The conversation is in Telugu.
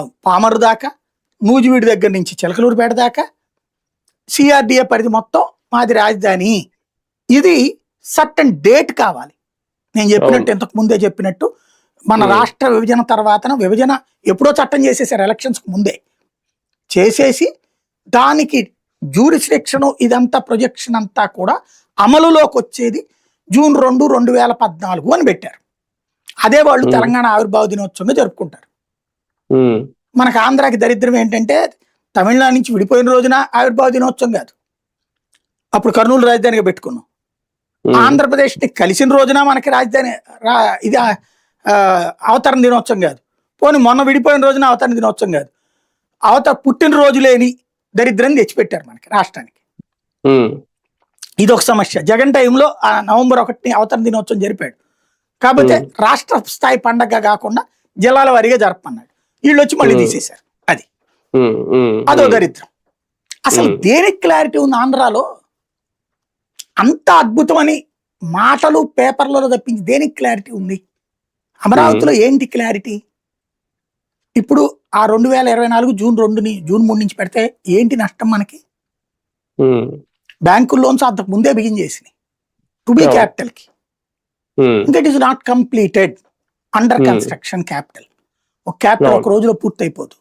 పామరు దాకా నూజివీడి దగ్గర నుంచి చిలకలూరుపేట దాకా సిఆర్డిఏ పరిధి మొత్తం మాది రాజధాని. ఇది సర్టన్ డేట్ కావాలి. నేను చెప్పినట్టు ఇంతకు ముందే చెప్పినట్టు మన. రాష్ట్ర విభజన తర్వాత విభజన ఎప్పుడో చట్టం చేసేసారు ఎలక్షన్స్ ముందే. చేసేసి దానికి జ్యూరిస్డిక్షన్ ఇదంతా ప్రొజెక్షన్ అంతా కూడా అమలులోకి వచ్చేది జూన్ రెండు రెండు వేల పద్నాలుగు అని పెట్టారు. అదే వాళ్ళు. తెలంగాణ ఆవిర్భావ దినోత్సవంగా జరుపుకుంటారు. మనకు ఆంధ్రాకి దరిద్రం ఏంటంటే తమిళనాడు నుంచి విడిపోయిన రోజున ఆవిర్భావ దినోత్సవం కాదు. అప్పుడు కర్నూలు రాజధానిగా పెట్టుకున్నాం. ఆంధ్రప్రదేశ్ని కలిసిన రోజున మనకి రాజధాని రా- ఇది అవతరణ దినోత్సవం కాదు. పోనీ మొన్న విడిపోయిన రోజున అవతరణ దినోత్సవం కాదు. అవతర పుట్టినరోజు లేని దరిద్రం తెచ్చిపెట్టారు మనకి రాష్ట్రానికి. ఇది ఒక సమస్య. జగన్ టైంలో ఆ నవంబర్ ఒకటిని అవతరణ దినోత్సవం జరిపాడు. కాకపోతే. రాష్ట్ర స్థాయి పండగ కాకుండా జిల్లాల వారీగా జరపమన్నాడు. వీళ్ళు వచ్చి మళ్ళీ. తీసేశారు. అది. అదో దరిద్రం. అసలు. దేనికి క్లారిటీ ఉంది ఆంధ్రాలో? అంత అద్భుతమని మాటలు పేపర్లలో తప్పించి దేనికి క్లారిటీ ఉంది? అమరావతిలో ఏంటి క్లారిటీ? ఇప్పుడు ఆ రెండు వేల ఇరవై నాలుగు జూన్ రెండుని జూన్ మూడు నుంచి పెడితే ఏంటి నష్టం మనకి? బ్యాంకు లోన్స్ అంతకు ముందే బిగిన్ చేసినాయి. To be. క్యాపిటల్కి ఇంకా it is not completed under. Construction capital. ఒక క్యాపిటల్. ఒక రోజులో పూర్తయిపోదు